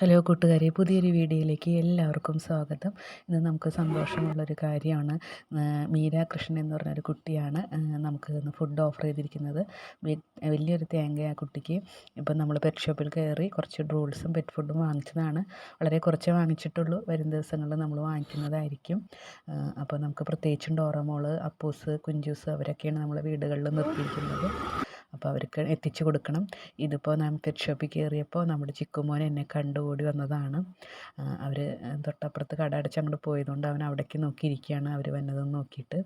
Hello കൂട്ടുകാരെ പുതിയൊരു വീഡിയോയിലേക്ക് എല്ലാവർക്കും സ്വാഗതം. ഇന്ന് നമുക്ക് സന്തോഷമുള്ളൊരു കാര്യമാണ്. മീര കൃഷ്ണൻ എന്ന് പറഞ്ഞൊരു കുട്ടിയാണ് നമുക്ക് ഇന്ന് ഫുഡ് ഓഫർ ചെയ്തിരിക്കുന്നത്. വലിയൊരു തേങ്ങ ആ കുട്ടിക്ക്. ഇപ്പം നമ്മൾ പെറ്റ് ഷോപ്പിൽ കയറി കുറച്ച് ഡ്രൂൾസും പെറ്റ് ഫുഡും വാങ്ങിച്ചതാണ്. വളരെ കുറച്ചേ വാങ്ങിച്ചിട്ടുള്ളൂ. വരും ദിവസങ്ങളിൽ നമ്മൾ വാങ്ങിക്കുന്നതായിരിക്കും. അപ്പോൾ നമുക്ക് പ്രത്യേകിച്ചും ഡോറമോൾ അപ്പൂസ് കുഞ്ചൂസ് അവരൊക്കെയാണ് നമ്മളെ വീടുകളിൽ നിർത്തിയിരിക്കുന്നത്. അപ്പോൾ അവർക്ക് എത്തിച്ചു കൊടുക്കണം. ഇതിപ്പോൾ ഞാൻ പെറ്റ് ഷോപ്പിൽ കയറിയപ്പോൾ നമ്മുടെ ചിക്കുമോൻ എന്നെ കണ്ടു ഓടി വന്നതാണ് അവർ തൊട്ടപ്പുറത്ത് കട അടച്ച് അങ്ങോട്ട് പോയതുകൊണ്ട് അവൻ അവിടേക്ക് നോക്കിയിരിക്കുകയാണ്. അവർ വന്നതെന്ന് നോക്കിയിട്ട്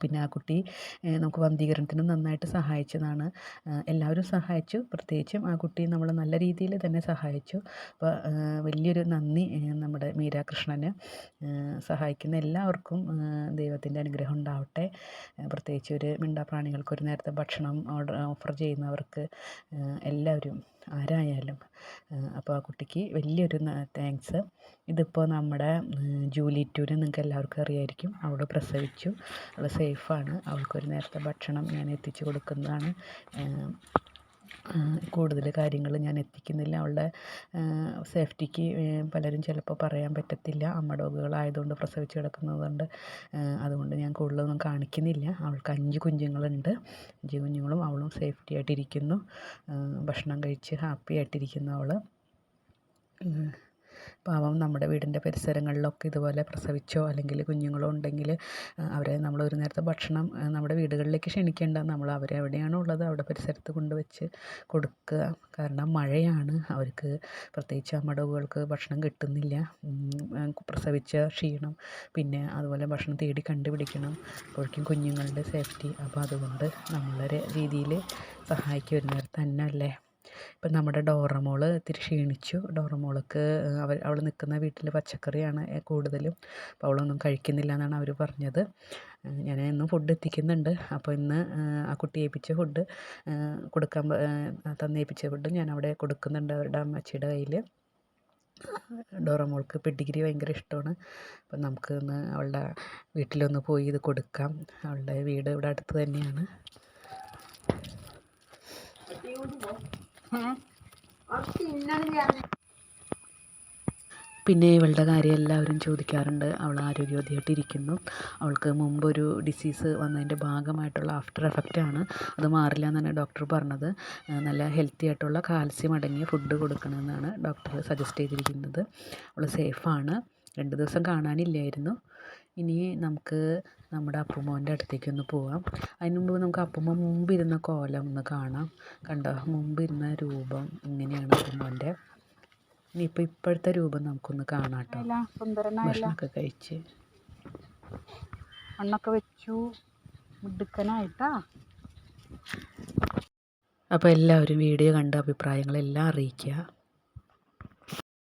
പിന്നെ ആ കുട്ടി നമുക്ക് വന്ധീകരണത്തിന് നന്നായിട്ട് സഹായിച്ചതാണ്. എല്ലാവരും സഹായിച്ചു. പ്രത്യേകിച്ചും ആ കുട്ടി നമ്മളെ നല്ല രീതിയിൽ തന്നെ സഹായിച്ചു. അപ്പോൾ വലിയൊരു നന്ദി നമ്മുടെ മീരാകൃഷ്ണന്. സഹായിക്കുന്ന എല്ലാവർക്കും ദൈവത്തിന്റെ അനുഗ്രഹം ഉണ്ടാവട്ടെ. പ്രത്യേകിച്ച് ഒരു മിണ്ടാപ്രാണികൾക്ക് ഒരു നേരത്തെ ഭക്ഷണം ഓർഡർ ഓഫർ ചെയ്യുന്നവർക്ക് എല്ലാവരും ആരായാലും അപ്പോൾ ആ കുട്ടിക്ക് വലിയൊരു താങ്ക്സ്. ഇതിപ്പോൾ നമ്മുടെ ജൂലി നിങ്ങൾക്ക് എല്ലാവർക്കും അറിയായിരിക്കും. അവൾ പ്രസവിച്ചു. അവൾ സേഫാണ്. അവൾക്കൊരു നേരത്തെ ഭക്ഷണം ഞാൻ എത്തിച്ചു കൊടുക്കുന്നതാണ്. കൂടുതൽ കാര്യങ്ങൾ ഞാൻ എത്തിക്കുന്നില്ല. അവളുടെ സേഫ്റ്റിക്ക് പലരും ചിലപ്പോൾ പറയാൻ പറ്റത്തില്ല. അമ്മ ഡോഗുകളായതുകൊണ്ട് പ്രസവിച്ച് കിടക്കുന്നതുകൊണ്ട് അതുകൊണ്ട് ഞാൻ കൂടുതലൊന്നും കാണിക്കുന്നില്ല. അവൾക്ക് അഞ്ച് കുഞ്ഞുങ്ങളുണ്ട്. അഞ്ച് കുഞ്ഞുങ്ങളും അവളും സേഫ്റ്റി ആയിട്ടിരിക്കുന്നു. ഭക്ഷണം കഴിച്ച് ഹാപ്പി ആയിട്ടിരിക്കുന്നു അവൾ പാവം നമ്മുടെ വീടിന്റെ പരിസരങ്ങളിലൊക്കെ ഇതുപോലെ പ്രസവിച്ചോ അല്ലെങ്കിൽ കുഞ്ഞുങ്ങളോ ഉണ്ടെങ്കിൽ അവരെ നമ്മൾ ഒരു നേരത്തെ ഭക്ഷണം നമ്മുടെ വീടുകളിലേക്ക് ക്ഷണിക്കേണ്ട നമ്മൾ അവരെ എവിടെയാണോ ഉള്ളത് അവിടെ പരിസരത്ത് കൊണ്ടുവച്ച് കൊടുക്കുക. കാരണം മഴയാണ് അവർക്ക് പ്രത്യേകിച്ച് അമ്മടവുകൾക്ക് ഭക്ഷണം കിട്ടുന്നില്ല. പ്രസവിച്ച ക്ഷീണം പിന്നെ അതുപോലെ ഭക്ഷണം തേടി കണ്ടുപിടിക്കണം. അപ്പോഴേക്കും കുഞ്ഞുങ്ങളുടെ സേഫ്റ്റി. അപ്പോൾ അതുകൊണ്ട് നമ്മളൊരു രീതിയിൽ സഹായിക്കും ഒരു നേരത്തെ തന്നെ അല്ലേ ഇപ്പം നമ്മുടെ ഡോറമോൾ ഇത്തിരി ക്ഷീണിച്ചു. ഡോറമോൾക്ക് അവർ അവൾ നിൽക്കുന്ന വീട്ടിൽ പച്ചക്കറിയാണ് കൂടുതലും. അപ്പോൾ അവളൊന്നും കഴിക്കുന്നില്ല എന്നാണ് അവർ പറഞ്ഞത്. ഞാൻ ഇന്നും ഫുഡ് എത്തിക്കുന്നുണ്ട്. അപ്പോൾ ഇന്ന് ആ കുട്ടി ഏൽപ്പിച്ച ഫുഡ് കൊടുക്കാൻ തന്നേൽപ്പിച്ച ഫുഡ് ഞാൻ അവിടെ കൊടുക്കുന്നുണ്ട് അവരുടെ അമ്മച്ചിയുടെ കയ്യിൽ. ഡോറമോൾക്ക് പെഡിഗ്രി ഭയങ്കര ഇഷ്ടമാണ്. അപ്പം നമുക്ക് ഇന്ന് അവളുടെ വീട്ടിലൊന്ന് പോയി ഇത് കൊടുക്കാം. അവളുടെ വീട് ഇവിടെ അടുത്ത് തന്നെയാണ്. പിന്നെ ഇവളുടെ കാര്യം എല്ലാവരും ചോദിക്കാറുണ്ട്. അവൾ ആരോഗ്യവതിയായിട്ട് ഇരിക്കുന്നു അവൾക്ക് മുമ്പൊരു ഡിസീസ് വന്നതിന്റെ ഭാഗമായിട്ടുള്ള ആഫ്റ്റർ എഫക്റ്റ് ആണ്. അത് മാറില്ല എന്നാണ് ഡോക്ടർ പറഞ്ഞത്. നല്ല ഹെൽത്തി ആയിട്ടുള്ള കാൽസ്യം അടങ്ങിയ ഫുഡ് കൊടുക്കണമെന്നാണ് ഡോക്ടർ സജസ്റ്റ് ചെയ്തിരിക്കുന്നത്. അവൾ സേഫാണ് രണ്ട് ദിവസം കാണാനില്ലായിരുന്നു. ഇനി നമുക്ക് നമ്മുടെ അപ്പുമോന്റെ അടുത്തേക്കൊന്ന് പോവാം. അതിന് മുമ്പ് നമുക്ക് അപ്പുമ്മ മുമ്പിരുന്ന കോലം ഒന്ന് കാണാം. കണ്ടോ? മുമ്പിരുന്ന രൂപം ഇങ്ങനെയാണ് അപ്പുമോന്റെ ഇപ്പം ഇപ്പോഴത്തെ രൂപം നമുക്കൊന്ന് കാണാം കേട്ടോ. ഭക്ഷണമൊക്കെ കഴിച്ച്. മണ്ണൊക്കെ വെച്ചു. മിടുക്കനായിട്ടാ. അപ്പോൾ എല്ലാവരും വീഡിയോ കണ്ട് അഭിപ്രായങ്ങളെല്ലാം അറിയിക്കുക.